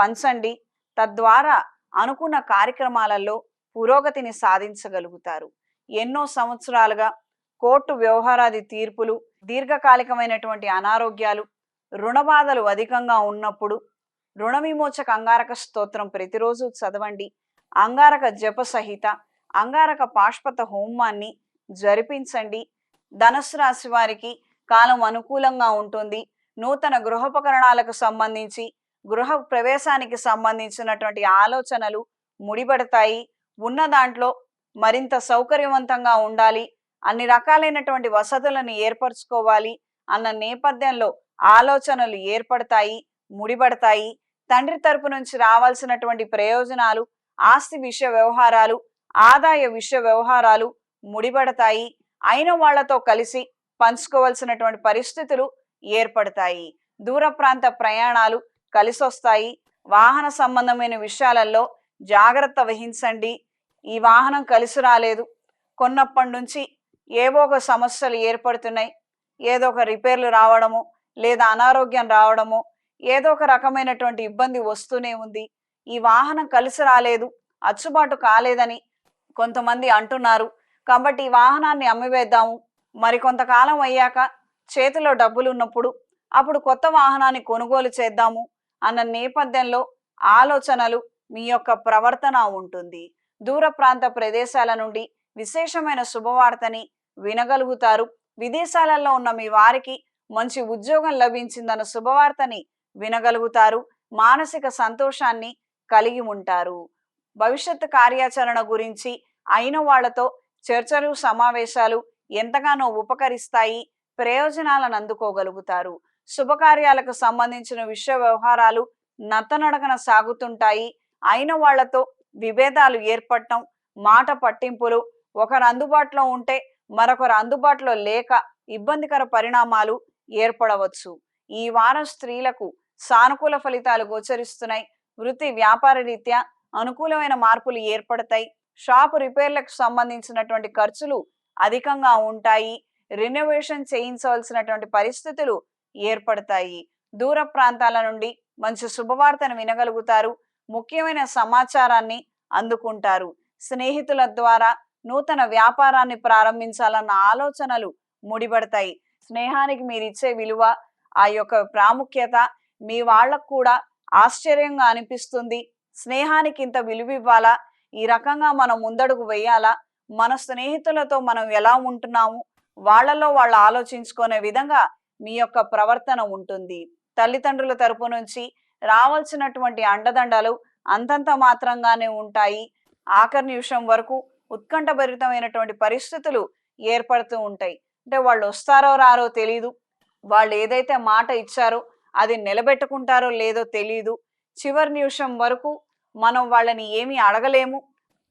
పంచండి. తద్వారా అనుకున్న కార్యక్రమాలలో పురోగతిని సాధించగలుగుతారు. ఎన్నో సంవత్సరాలుగా కోర్టు వ్యవహారాది తీర్పులు దీర్ఘకాలికమైనటువంటి అనారోగ్యాలు రుణబాధలు అధికంగా ఉన్నప్పుడు రుణ విమోచక అంగారక స్తోత్రం ప్రతిరోజు చదవండి. అంగారక జప సహిత అంగారక పాష్పత హోమాన్ని జరిపించండి. ధనుసు రాశి వారికి కాలం అనుకూలంగా ఉంటుంది. నూతన గృహోపకరణాలకు సంబంధించి గృహ ప్రవేశానికి సంబంధించినటువంటి ఆలోచనలు ముడిపడతాయి. ఉన్న దాంట్లో మరింత సౌకర్యవంతంగా ఉండాలి. అన్ని రకాలైనటువంటి వసతులను ఏర్పరచుకోవాలి అన్న నేపథ్యంలో ఆలోచనలు ఏర్పడతాయి ముడిపడతాయి. తండ్రి తరపు నుంచి రావాల్సినటువంటి ప్రయోజనాలు ఆస్తి విషయ వ్యవహారాలు ఆదాయ విషయ వ్యవహారాలు ముడిపడతాయి. అయిన వాళ్ళతో కలిసి పంచుకోవలసినటువంటి పరిస్థితులు ఏర్పడతాయి. దూర ప్రాంత ప్రయాణాలు కలిసొస్తాయి. వాహన సంబంధమైన విషయాలలో జాగ్రత్త వహించండి. ఈ వాహనం కలిసి రాలేదు. కొన్నప్పటి నుంచి ఏవో ఒక సమస్యలు ఏర్పడుతున్నాయి. ఏదో ఒక రిపేర్లు రావడము లేదా అనారోగ్యం రావడము ఏదో ఒక రకమైనటువంటి ఇబ్బంది వస్తూనే ఉంది. ఈ వాహనం కలిసి రాలేదు అచ్చుబాటు కాలేదని కొంతమంది అంటున్నారు. కాబట్టి ఈ వాహనాన్ని అమ్మివేద్దాము. మరి కొంతకాలం అయ్యాక చేతిలో డబ్బులు ఉన్నప్పుడు అప్పుడు కొత్త వాహనాన్ని కొనుగోలు చేద్దాము. అన్న నేపథ్యంలో ఆలోచనలు మీ యొక్క ప్రవర్తన ఉంటుంది. దూర ప్రాంత ప్రదేశాల నుండి విశేషమైన శుభవార్తని వినగలుగుతారు. విదేశాలలో ఉన్న మీ వారికి మంచి ఉద్యోగం లభించిందన్న శుభవార్తని వినగలుగుతారు. మానసిక సంతోషాన్ని కలిగి ఉంటారు. భవిష్యత్ కార్యాచరణ గురించి అయిన వాళ్ళతో చర్చలు సమావేశాలు ఎంతగానో ఉపకరిస్తాయి. ప్రయోజనాలను అందుకోగలుగుతారు. శుభకార్యాలకు సంబంధించిన విషయ వ్యవహారాలు నత్తనడకన సాగుతుంటాయి. అయిన వాళ్ళతో విభేదాలు ఏర్పడటం మాట పట్టింపులు ఒకరు అందుబాటులో ఉంటే మరొకరు అందుబాటులో లేక ఇబ్బందికర పరిణామాలు ఏర్పడవచ్చు. ఈ వారం స్త్రీలకు సానుకూల ఫలితాలు గోచరిస్తున్నాయి. వృత్తి వ్యాపార రీత్యా అనుకూలమైన మార్పులు ఏర్పడతాయి. షాపు రిపేర్లకు సంబంధించినటువంటి ఖర్చులు అధికంగా ఉంటాయి. రినోవేషన్ చేయించవలసినటువంటి పరిస్థితులు ఏర్పడతాయి. దూర ప్రాంతాల నుండి మంచి శుభవార్తను వినగలుగుతారు. ముఖ్యమైన సమాచారాన్ని అందుకుంటారు. స్నేహితుల ద్వారా నూతన వ్యాపారాన్ని ప్రారంభించాలన్న ఆలోచనలు ముడిపడతాయి. స్నేహానికి మీరు ఇచ్చే విలువ ఆ యొక్క ప్రాముఖ్యత మీ వాళ్ళకు కూడా ఆశ్చర్యంగా అనిపిస్తుంది. స్నేహానికి ఇంత విలువ ఇవ్వాలా? ఈ రకంగా మనం ముందడుగు వేయాలా? మన స్నేహితులతో మనం ఎలా ఉంటున్నాము? వాళ్ళలో వాళ్ళు ఆలోచించుకునే విధంగా మీ యొక్క ప్రవర్తన ఉంటుంది. తల్లిదండ్రుల తరపు నుంచి రావాల్సినటువంటి అండదండలు అంతంత మాత్రంగానే ఉంటాయి. ఆఖరి నిమిషం వరకు ఉత్కంఠభరితమైనటువంటి పరిస్థితులు ఏర్పడుతూ ఉంటాయి. అంటే వాళ్ళు వస్తారో రారో తెలీదు. వాళ్ళు ఏదైతే మాట ఇచ్చారో అది నిలబెట్టుకుంటారో లేదో తెలీదు. చివరి నిమిషం వరకు మనం వాళ్ళని ఏమీ అడగలేము.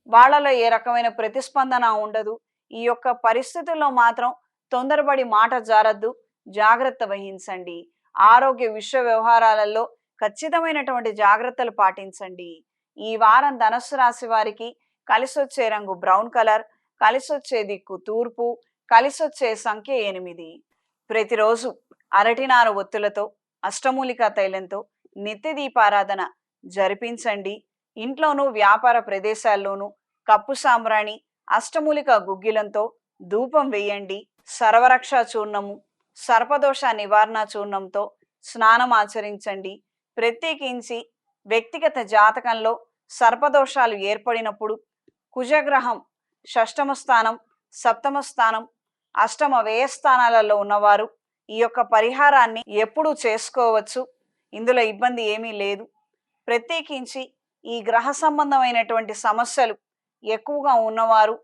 వాళ్ళలో ఏ రకమైన ప్రతిస్పందన ఉండదు. ఈ యొక్క పరిస్థితుల్లో మాత్రం తొందరపడి మాట జారద్దు. జాగ్రత్త వహించండి. ఆరోగ్య విశ్వ వ్యవహారాలలో ఖచ్చితమైనటువంటి జాగ్రత్తలు పాటించండి. ఈ వారం ధనస్సు రాశి వారికి కలిసొచ్చే రంగు బ్రౌన్ కలర్ కలిసొచ్చే దిక్కు తూర్పు కలిసొచ్చే సంఖ్య ఎనిమిది. ప్రతిరోజు అరటినార ఒత్తులతో అష్టమూలిక తైలంతో నిత్య దీపారాధన జరిపించండి. ఇంట్లోనూ వ్యాపార ప్రదేశాల్లోనూ కప్పు సాంబ్రాణి అష్టమూలిక గుగ్గిలంతో ధూపం వేయండి. సర్వరక్ష చూర్ణము సర్పదోష నివారణ చూర్ణంతో స్నానం ఆచరించండి. ప్రత్యేకించి వ్యక్తిగత జాతకంలో సర్పదోషాలు ఏర్పడినప్పుడు కుజగ్రహం షష్టమ స్థానం సప్తమ స్థానం అష్టమ వ్యయ స్థానాలలో ఉన్నవారు ఈ యొక్క పరిహారాన్ని ఎప్పుడూ చేసుకోవచ్చు. ఇందులో ఇబ్బంది ఏమీ లేదు. ప్రత్యేకించి ఈ గ్రహ సంబంధమైనటువంటి సమస్యలు ఎక్కువగా ఉన్నవారు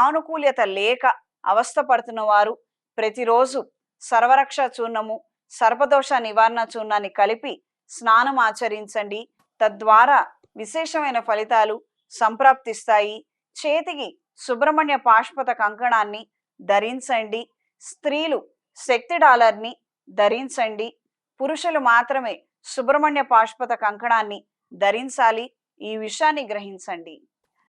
ఆనుకూల్యత లేక అవస్థపడుతున్న వారు ప్రతిరోజు సర్వరక్ష చూర్ణము సర్పదోష నివారణ చూర్ణాన్ని కలిపి స్నానం ఆచరించండి. తద్వారా విశేషమైన ఫలితాలు సంప్రాప్తిస్తాయి. చేతికి సుబ్రహ్మణ్య పాష్పత కంకణాన్ని ధరించండి. స్త్రీలు శక్తి డాలర్ని ధరించండి. పురుషులు మాత్రమే సుబ్రహ్మణ్య పాష్పత కంకణాన్ని ధరించాలి. ఈ విషయాన్ని గ్రహించండి.